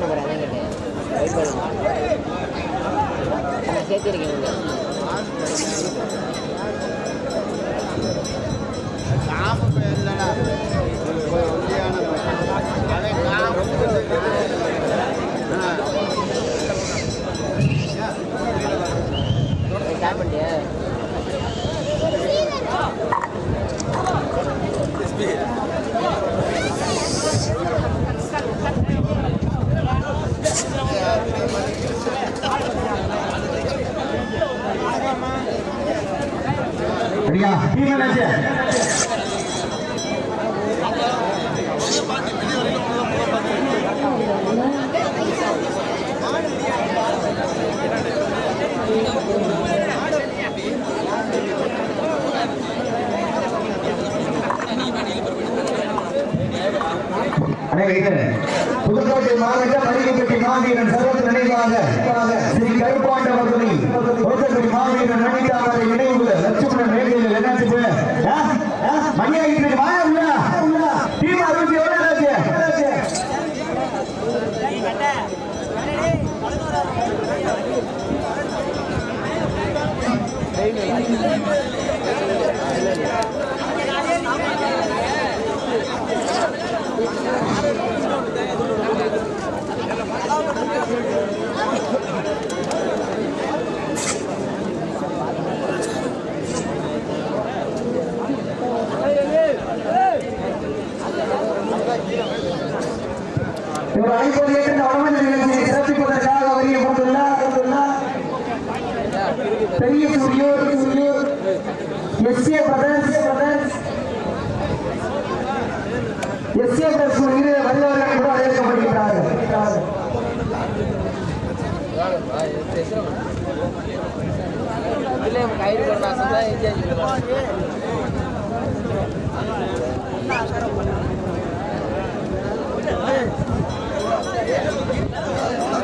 பண்ண போகிறாங்க அதான் கேட்டேன். சேர்த்திருக்கேன் புதுக்கோட்டை மாவட்ட மளிகைப்பட்டி மாவீரன் சர்வத்து நினைவாக ஸ்ரீ கருப்பாண்டவர்களை புதுக்கோட்டை மாவீரன் நடித்தாமரை நினைவு லட்சுமணன் வேலையில் என்னாச்சு மணியா வாயா உள்ள டீம் அறுபத்தி ஆச்சு? இவர் ஐம்பது ஏக்கர் வடமஞ்சள் நிகழ்ச்சியை சிறப்பிப்பதற்காக வருகை கொண்டுள்ளார் பெரிய Suriyur Suriyur S A brothers brothers S A brothers இரு வருபவர்கள் கூட அழைக்கப்படுகிறார்கள் இல்லை கயிறு போடுறா சொன்னா என்ஜாய் ஏழூறாவே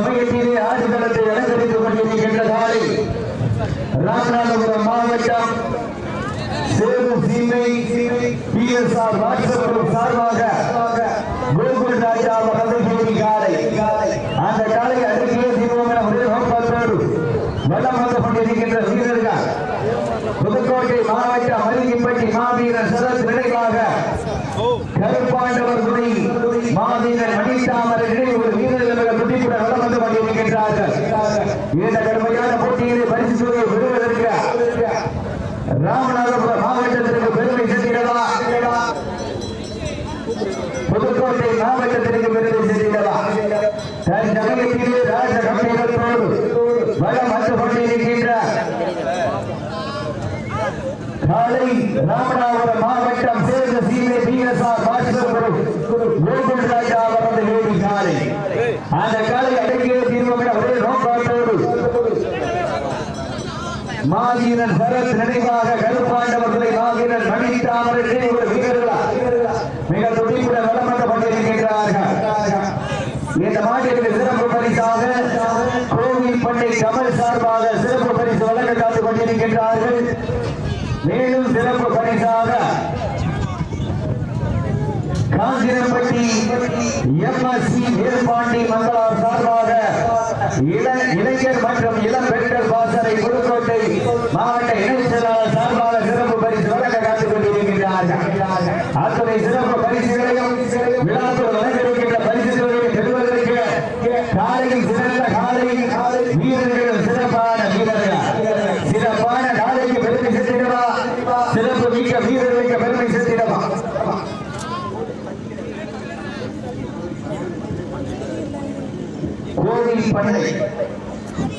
சமயத்திலே ஆடுகளத்தை அலங்கரித்துக் கொண்டிருக்கின்ற காலை ராமநாதபுரம் மாவட்டம் சேது சீமை பி எஸ் ஆர் வாட்ஸ்அப் சார்பாக கோகுல் ராஜா அவர்கள் காலை அந்த காலை அடுக்கிய தீர்வோம் என ஒரே நோக்கத்தோடு வளம் வந்து கொண்டிருக்கின்ற வீரர்கள் புதுக்கோட்டை மாவட்டம் மருகிப்பட்டி மாவீரர் சரத் நினைவாக கருப்பாண்டவர் துணை மாவீரர் மணித்தாமரை நினைவு வீரர்கள் குட்டிப்புட வளம் வந்து கொண்டிருக்கின்றார்கள் இந்த கடுமையான போட்டியிலே பரிசு தொகையை பெறுவதற்கு ராமநாதபுரம் மாவட்டத்திற்கு பெருமை சேர்த்திடவா புதுக்கோட்டை மாவட்டத்திற்கு பெருமை சேர்த்திடவா தன் சமயத்திலே ராஜ கம்பெனிகளோடு வளம் வந்து கொண்டிருக்கின்ற காலை ராமநாதபுரம் மாவட்டம் சேர்ந்த சீமை பிஎஸ்ஆர் பாஸ்கர் கோகுல் ராஜா அவரது வேடி காலை அந்த காலை அடக்கிய தீர்வம் என ஒரே நோக்கத்தோடு மாவீரன் பரத் நினைவாக கருப்பாண்டவர்களை மாவீரன் மணித்தாமரை நினைவு வீரர்களா? மிக துடிப்புட வளம் வந்து கொண்டிருக்கின்றார்கள். இந்த மாநிலத்தில் சிறப்பு பரிசாக கோவில் பண்ணை கமல் சார்பாக சிறப்பு பரிசு வழங்க காத்துக் கொண்டிருக்கின்றார்கள். மேலும் சிறப்பு பரிசாக காஞ்சிரப்பட்டி எம்எஸ்சி வேல்பாண்டி மங்களார் சார்பாக இள இளைஞர் மற்றும் இளம் பெண்கள் பாசறை புதுக்கோட்டை மாவட்ட இணைச் செயலாளர் சார்பாக கோவில் பண்ணை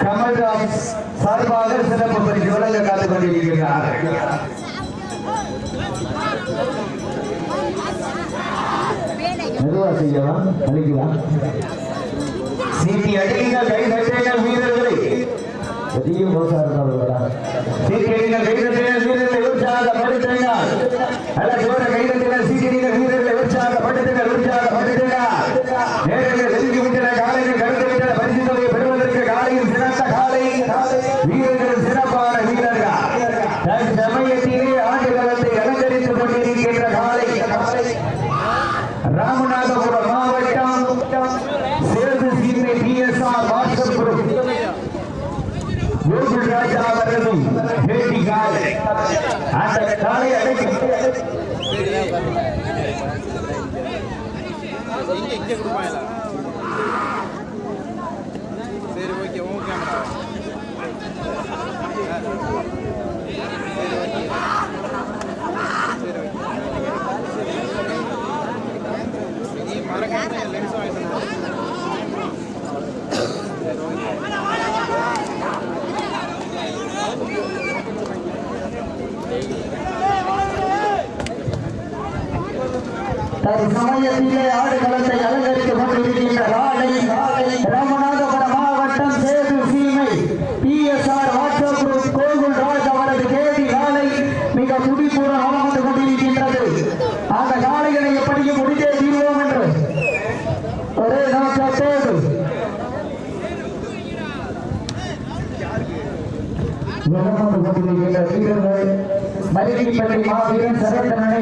கமல்ராஜ் சார்பாக சிறப்பு பரிசு வழங்க காத்து கொண்டிருக்கிறார் மெதுவா செய்யலாம் அழிக்கலாம் சீட்டி அடியுங்கள் கை தட்டுங்கள் வீரர்களை. பெரிய மோசா இருந்தாலும் சீட்டி அடிங்கள் கை தட்டுங்கள் வீரர்களை உற்சாகப்படுத்துங்கள். அல்ல ஜோர கை தட்டுங்கள் சீட்டி அடிங்கள் வீரர்களை உற்சாகப்படுத்துங்கள் உற்சாகப்படுத்துங்கள் நேரங்கள் நெருங்கி விட்டன காலையில் கருத்து விட்டன பரிசு தொகையை பெறுவதற்கு காலையில் சிறந்த காலை வீரர்கள் சிறப்பான வீரர்கள் தன் சமயத்திலே ஆண்டுகளத்தை அலங்கரித்துக் கொண்டிருக்கின்ற காலை ராமநாதபுரம் மாவட்டம் Sethu Seemai PSR WhatsApp group மாபெரும் பேட்டி காலை அந்த காலை அடைக்கும் சரி ஓகே உன் கேமரா மறக்காம லென்ஸ் வாங்கிட்டு தற்சமயத்திலே ஆடுகளத்தை அலங்கரித்துக் கொண்டிருக்கின்ற ராடை ராமநாதபுரம் மாவட்டம் Sethu Seemai PSR WhatsApp group Gokul Raj அவரது தேதி காலை மிக துடிப்புடன் அமர்ந்து கொண்டிருக்கின்றது. அந்த காலைகளை எப்படியும் முடித்தே தீர்வோம் என்று. ஒரே நோக்கத்தோடு கொண்டிருக்கின்ற வீரர்கள் மதிப்பெண் மாவீரன் சரத்தனனை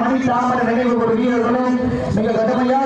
மணி தாமர நினைவு ஒரு வீரர்களும் மிக கடுமையாக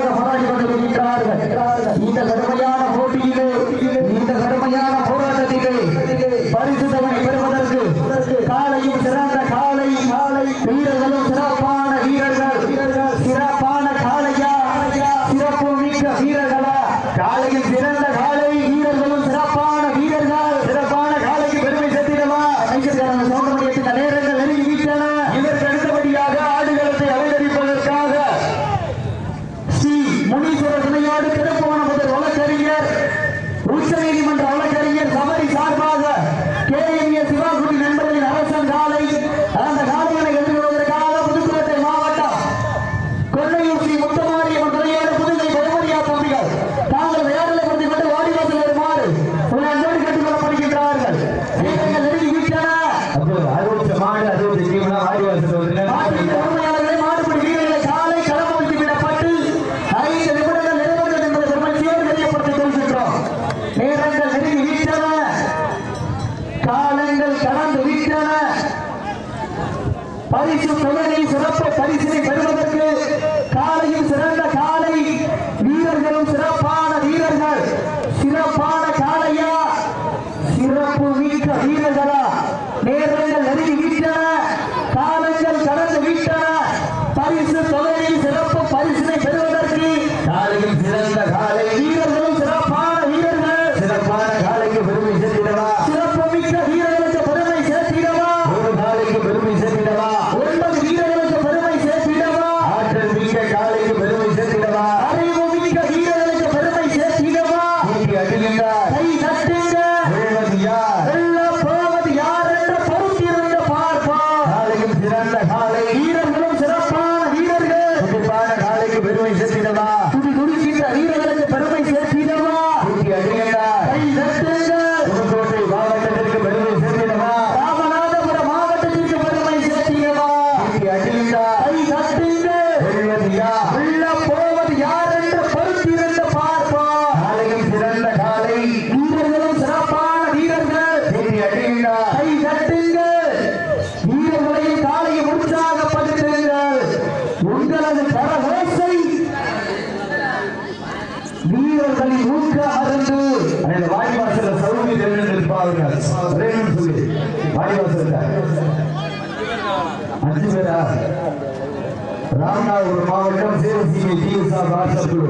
ராமநாதபுரம் மாவட்டம் சிவசிமி டிஎஸ்ஆர் வாட்ஸ்அப் குழு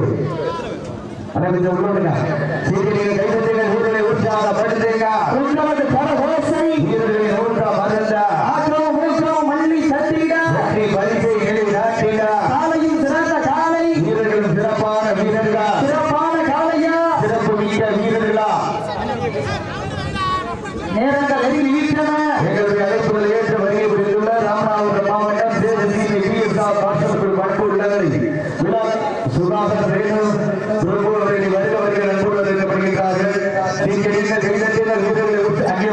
அண்ணா கொஞ்சம் உள்ளோடுங்க சீக்கிரம் கைப்பற்றீங்க உற்சாகப்படுத்துங்க. உங்களோட பரவாயில்ல நீங்கள் என்ன செய்தீர்கள் அங்கே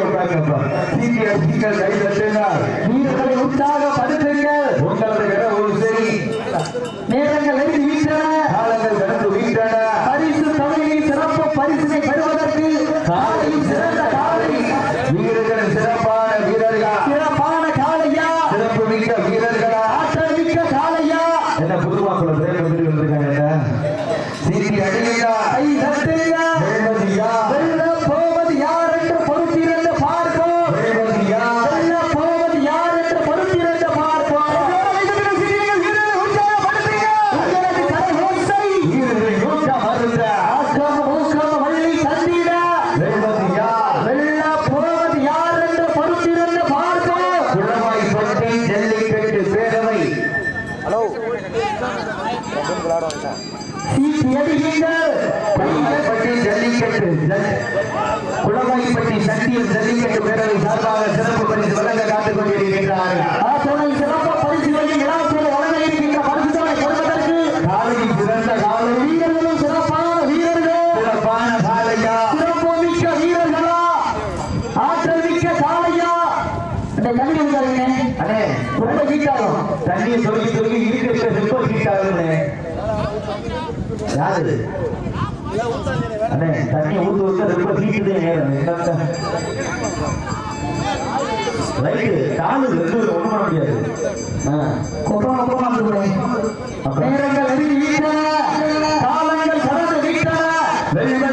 பட்டி ஜல்லிக்கட்டு குளவாய்ப்பட்டி சத்தியம் ஜல்லிக்கட்டு பேரவை சார்பாக சிறப்பு பரிசு வழங்க காத்துக் கொண்டிருக்கிறார்கள் யாரு அண்ணே காலங்கள் கடந்து விட்டன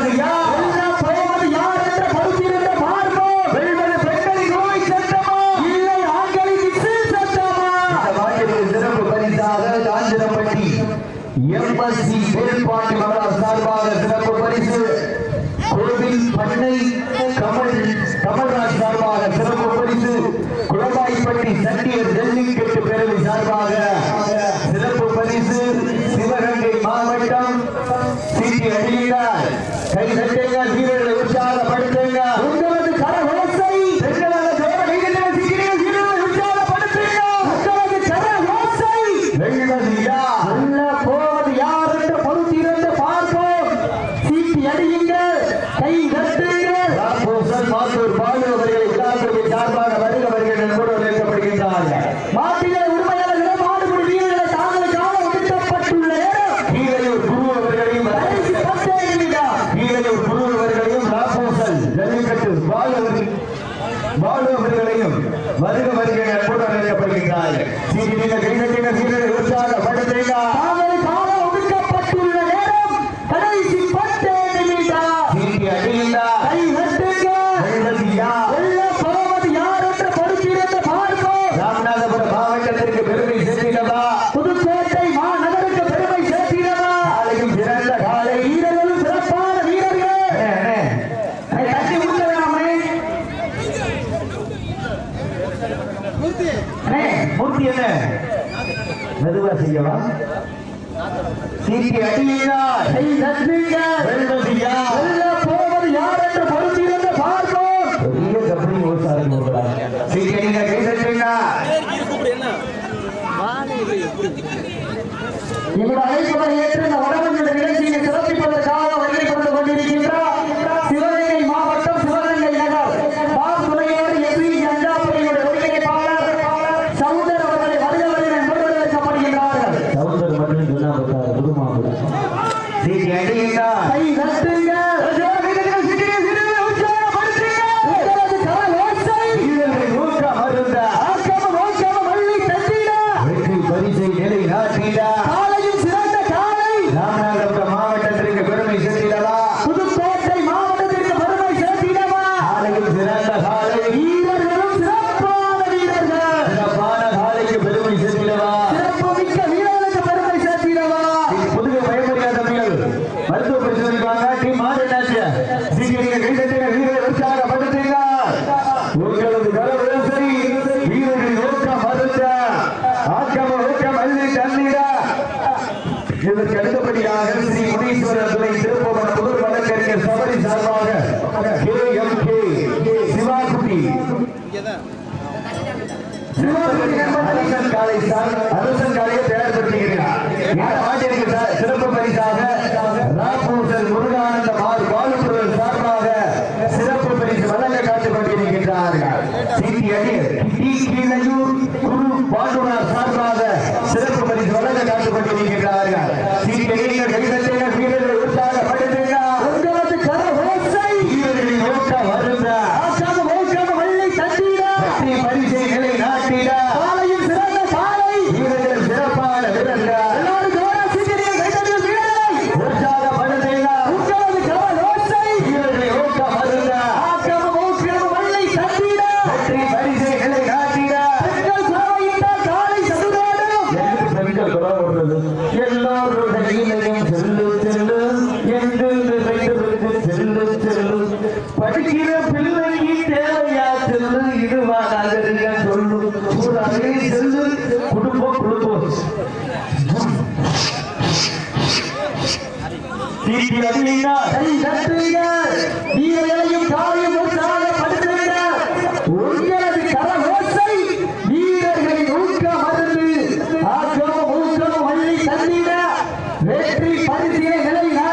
வெற்றி பரிசிய நிலையில்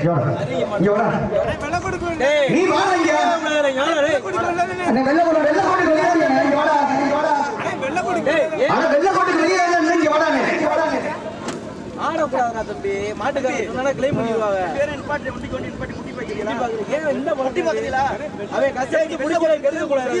நீ ஆட கூடாதா தம்பி. மாட்டுக்காரர் சொன்னா கிளைம் பண்ணிடுவாங்க. பேர் என்ன முட்டி கொண்டு பாட்டு முட்டி பாக்கிறீங்களா என்ன முட்டி அவன் கஷ்டப்பட்டு முடி கூட கெடுக்க கூடாது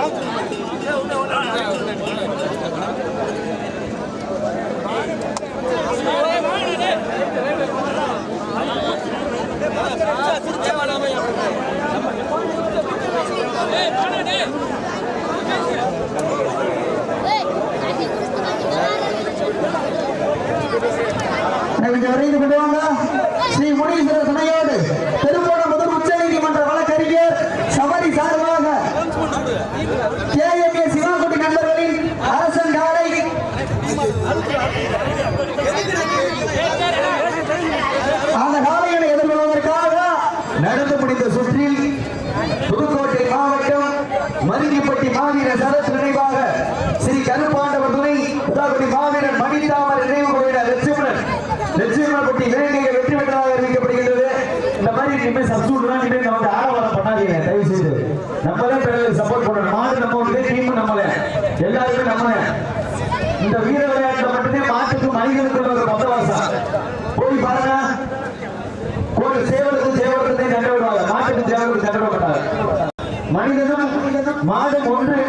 Hey, மாதம் ஒன்று